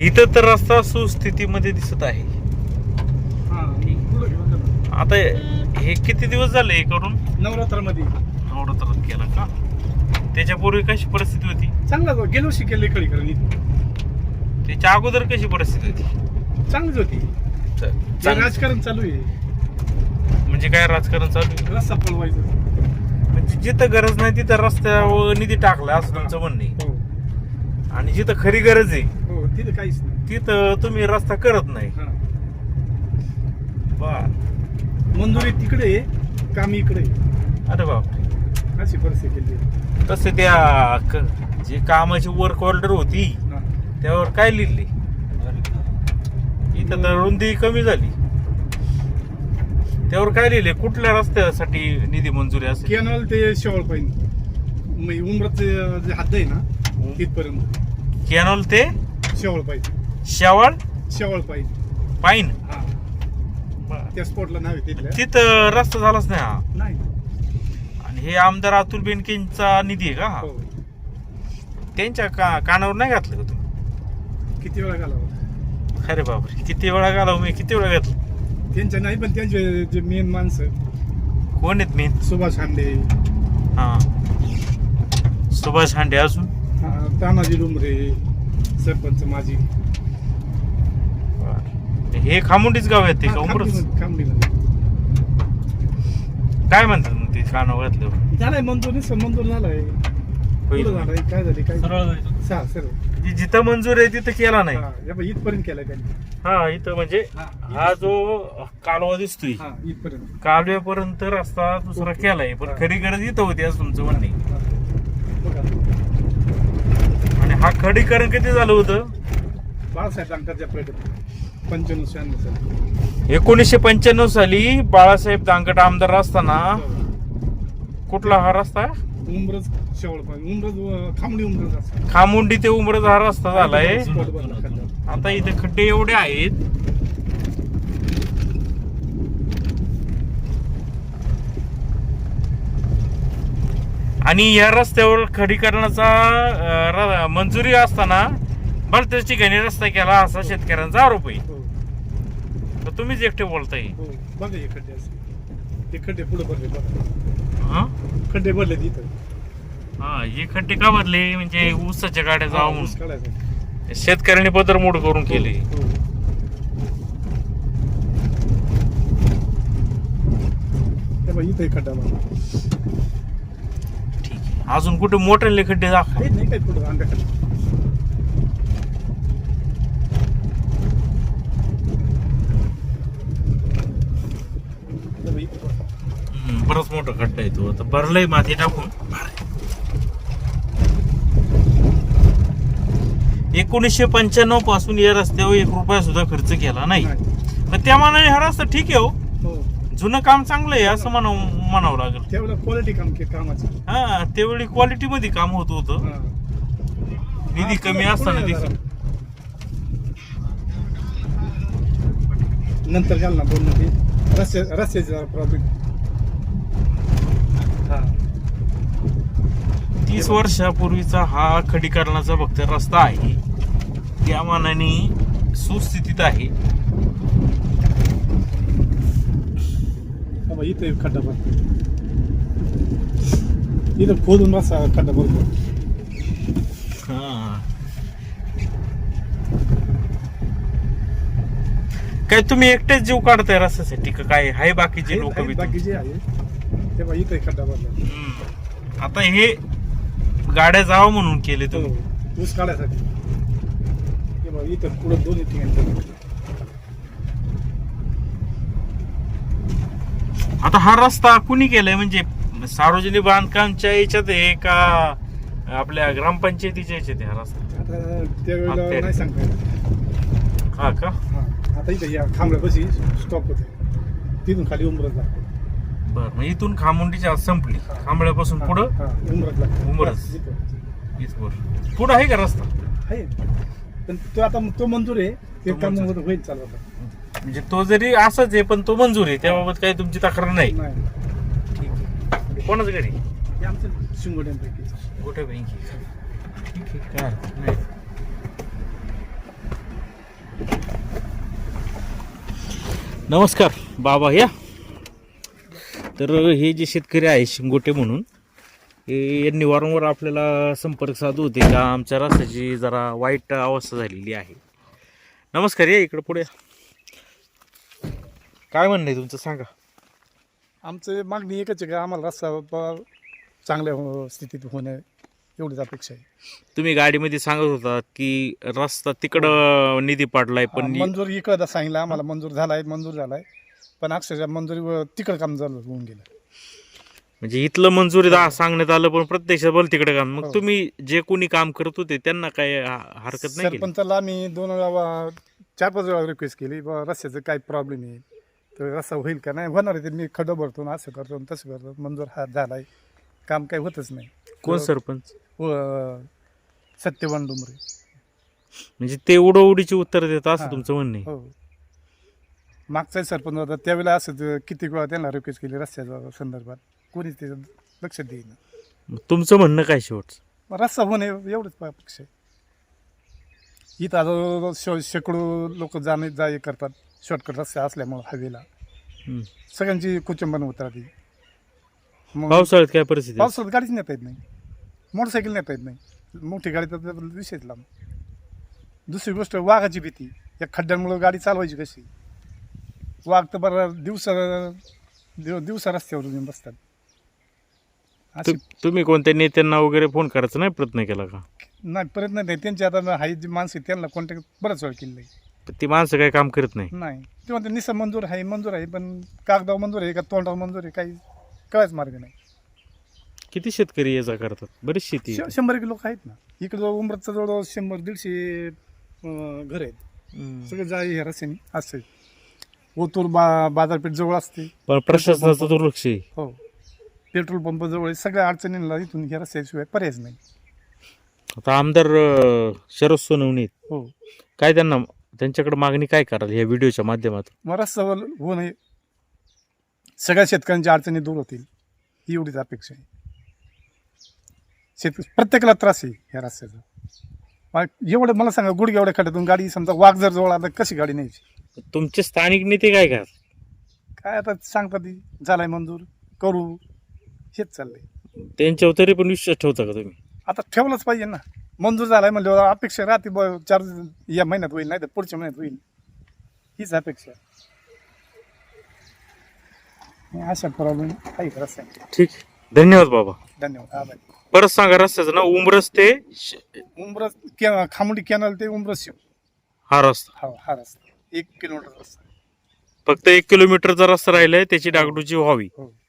इथं तर रस्ता सुस्थितीमध्ये दिसत आहे. हा. आता हे किती दिवस झाले हे करून नवरात्रामध्ये. नवरात्रात केला का? त्याच्यापूर्वी कशी परिस्थिती होती? चांगला गेलो शिकेल त्याच्या अगोदर कशी परिस्थिती होती? चांगलीच होती. राजकारण चालू आहे. म्हणजे काय राजकारण चालू आहे? रस्ता पळवायचं. म्हणजे जिथं गरज नाही तिथं रस्त्यावर निधी टाकला असं तुमचं म्हणणं हो. आणि जिथं खरी गरज आहे तिथं काहीच नाही. तिथं तुम्ही रस्ता करत नाही. हा. बर मंजुरी तिकडे आहे काम इकडे आहे. अरे बापरे. अशी परिस्थिती केली. तसे त्या क- जे कामाची वर्क ऑर्डर होती. त्यावर काय लिहिली? इथं तर रुंदी कमी झाली. त्यावर काय लिहिले? कुठल्या रस्त्यासाठी निधी मंजुरी असेल? कॅनॉल ते शेवळ पाहिजे. उमरचं जे हद्द आहे ना तिथपर्यंत. कॅनॉल ते शेवळ पाहिजे. शेवाळ? शेवळ पाहिजे. पाईन? हा. त्या स्पॉटला नाव आहे तिथल्या. तिथं रस्ता झालाच नाही हा. नाही. आणि हे आमदार अतुल बेनकेंचा निधी आहे का हा? हो. त्यांच्या का कानावर नाही घातलं का तुम्ही? किती वेळा घालावा? अरे बापरे किती वेळा घालाव मी? किती वेळा घातलं? त्यांच्या नाही पण त्यांचे जे मेन माणसं कोण आहेत मी सुभाष हांडे. हा. सुभाष हांडे अजून? हा, तानाजी डुमरे. सरपंच माझी हे खामुंडीच गाव आहेत ते का उमरच. कामडीमध्ये काय म्हणतात मग ते कानावर घातल्यावर झालाय मंजूर नाही मंजूर झालाय. होईल. पुढं झालंय काय झाले काय? सरळ जायचं. सहा सर जिथं मंजूर आहे तिथं केला नाही. इथपर्यंत केलाय त्यांनी. हा इथं म्हणजे हा, हा जो कालवा दिसतोय. हा इथपर्यंत. कालव्यापर्यंत रस्ता दुसरा केलाय पण खरी गरज इथं होती असं तुमचं म्हणणे हा. बघा आणि हा खडीकरण किती झालं होतं? बाळासाहेब अंकरच्या पर्यटन पंच्याण्णव शहाण्णव साली. एकोणीसशे पंच्याण्णव साली बाळासाहेब दांगट आमदार असताना कुठला हा रस्ता? उमरज शेवळ उमरज खामडी उमरज असं खामुंडी ते उमरज हा रस्ता झालाय. स्पॉट. आता इथे खड्डे एवढे आहेत. आणि या रस्त्यावर खडीकरणाचा मंजुरी असताना बऱ्याच ठिकाणी रस्ता केला असा शेतकऱ्यांचा आरोप आहे. हो. तर तुम्हीच एकटे बोलताय. हो. बघा हे खड्डे असे. हे खड्डे पुढे भरले बघा. हा? खड्डे भरले तिथं. हा, हे खड्डे का भरले? म्हणजे ऊसाच्या गाड्या काढायचा. शेतकऱ्यांनी पदरमोड करून केली. हो. बघ, इथं खड्डा अजून कुठे मोठे खड्डे दाखव हे बराच मोठा खड्डा आहे तो. आता भरलंय माती टाकून. एकोणीसशे पंच्याण्णवपासून या रस्त्यावर एक रुपया सुद्धा खर्च केला नाही. त्या मानाने हा रस्ता ठीक आहे हो हो. जुनं काम चांगलं आहे असं म्हणाव म्हणावं लागेल. त्यावेळेला क्वालिटी काम के कामाचं. हा त्यावेळी क्वालिटी मध्ये काम होत होतं. हा. निधी कमी असताना जरा. नंतर घाल ना दोन मध्ये रस्ते रस्त्याचे जरा प्रॉब्लेम हा. तीस वर्षापूर्वीचा हा खडीकरणाचा फक्त रस्ता आहे. त्या मानाने सुस्थितीत आहे हा बघ, इथं खड्डा भरतो इथं खोदून बसा खड्डा भरतो हा. काय तुम्ही एकटेच जीव काढताय रस्त्यासाठी का काय आहे बाकीचे लोक बाकीचे आहे ते बघ इथं खड्डा भरला आता हे गाड्या जावं म्हणून केले तो तुम्ही ऊस काढायसाठी हे बघ इथं पुढं दोन्ही ठिकाणी आता हा रस्ता कुणी केलाय? म्हणजे सार्वजनिक बांधकामच्या याच्यात आहे का आपल्या ग्रामपंचायतीच्या याच्यात आहे हा रस्ता? आता त्यावेळेला हप्ते. नाही सांगता येत. हा का? हा. आता इथं या खांबड्यापाशी स्टॉप होते. तिथून खाली उमरत लागते. बर मग इथून खामुंडीची आज संपली. खांबळ्यापासून पुढं? हा, उमरत लागते. इथवर पुढं आहे का रस्ता? आहे. पण तो आता तो मंजूर आहे. ते तो काम मंजूर. होईल चालू आता. म्हणजे तो जरी असंच आहे पण तो मंजूर आहे. त्याबाबत काही तुमची तक्रार नाही. कोणाच घरी नमस्कार बाबा या. तर हे जे शेतकरी आहे शिंगोटे म्हणून हे यांनी वारंवार आपल्याला संपर्क साधू होते. का आमच्या रस्त्याची जरा वाईट अवस्था झालेली आहे. नमस्कार या इकडं पुढे. काय म्हणणं आहे तुमचं? सांगा. आमचं मागणी एकच आहे का? आम्हाला रस्ता ब- चांगल्या हो- स्थितीत होणं एवढीच अपेक्षा आहे. तुम्ही गाडीमध्ये सांगत होतात की रस्ता तिकडं निधी पाडलाय हा, पण मंजूर इकडं सांगितलं आम्हाला मंजूर झालाय मंजूर झालाय. पण अक्षरशः मंजुरी तिकडं काम झालं होऊन गेलं. म्हणजे इथलं मंजुरी दा- सांगण्यात आलं पण प्रत्यक्षात बोल तिकडे काम. मग हो. तुम्ही जे कोणी काम करत होते त्यांना काय हा- हरकत नाही केली? सरपंचाला आम्ही दोन वेळा चार पाच वेळा रिक्वेस्ट केली बा रस्त्याचं काय प्रॉब्लेम आहे? तर रस्ता होईल का नाही? होणार आहे ते. मी खड्डं भरतो असं करतो तसं करतो. मंजूर हा झालाय. काम काही होतच नाही. कोण सरपंच? व सत्यवान डुमरे म्हणजे ते उडवडीची उत्तर देत असं. तुमचं म्हणणं आहे. हो. मागचाही सरपंच होता. त्यावेळेला असं किती वेळा त्यांना रिक्वेस्ट केली रस्त्याच्या संदर्भात. कोणीच ते लक्ष देईना. तुमचं म्हणणं काय शेवट मग रस्ता होणे एवढंच अपेक्षा आहे. इथं आता शे- शेकडो लोक जाणे जा ये करतात. शॉर्टकट रस्ते असल्यामुळं हवेला सगळ्यांची कुचंबन होत राहते मग पावसाळ्यात काय परिस्थिती? पावसाळ्यात गाडीच नेता येत नाही. मोटरसायकल नेता येत नाही. मोठी गाडी तर विषयच लांब. दुसरी गोष्ट वाघाची भीती. या खड्ड्यांमुळे गाडी चालवायची कशी? वाघ तर बरं दिवसा दिव- दिवसा रस्त्यावर येऊन बसतात. अशी तु- तुम्ही कोणत्या नेत्यांना वगैरे फोन करायचा नाही प्रयत्न केला का? नाही प्रयत्न नाही. त्यांची आता हाई जी माणसं आहेत, त्यांना कॉन्टॅक्ट बराच वेळ केलेलं आहे. पण ती माणसं काही काम करत नाही. नाही. ते म्हणते निसं मंजूर आहे मंजूर आहे पण कागदावर मंजूर आहे का तोंडावर मंजूर आहे काही कळायच मार्ग नाही. किती शेतकरी ये जा करतात? बरीच शेती. श- शंभर एक लोक आहेत ना. इकडं उमरचं जवळ शंभर दीडशे अं, घर आहेत. हम्म. सगळे जा हे रस्त्याने असते ओतूर बा बाजारपेठ जवळ असते. पण प्रशासनाचं दुर्लक्ष आहे. हो. पेट्रोल पंप जवळ आहे. सगळ्या अडचणींना इथून ह्या रस्त्याशिवाय पर्यायच नाही. आता आमदार अं, शरद सोनवणे आहेत. हो. काय त्यांना त्यांच्याकडे मागणी काय कराल या व्हिडिओच्या माध्यमातून? मग रस्ता होऊ नये सगळ्या शेतकऱ्यांच्या अडचणी दूर होतील ही एवढीच अपेक्षा आहे. शेत प्रत्येकाला त्रास आहे ह्या रस्त्याचा. मग एवढं मला सांगा गुडघे एवढ्या खड्ड्यातून गाडी समजा वाघ जर जवळ आला कशी गाडी न्यायची? तुमचे स्थानिक नेते काय करतात? काय आता सांगतात ती? झालाय मंजूर करू. हेच चाललंय. त्यांच्यावर तरी पण विश्वास ठेवता का तुम्ही? आता ठेवलंच पाहिजे ना. मंजूर झालाय म्हणल्यावर अपेक्षा राहते ब चार या महिन्यात होईल नाही तर पुढच्या महिन्यात होईल. हीच अपेक्षा. आणि अशा प्रॉब्लेम काही रस्ता ठीक. धन्यवाद बाबा. धन्यवाद. आभार. परत सांगा रस्त्याचं ना उमरस ते श- उमरस के- खामोडी कॅनल ते उमरस शिव. हा रस्ता. हा हा रस्ता. एक किलोमीटर रस्ता. फक्त एक किलोमीटरचा रस्ता राहिलाय त्याची डागडूची व्हावी. हो.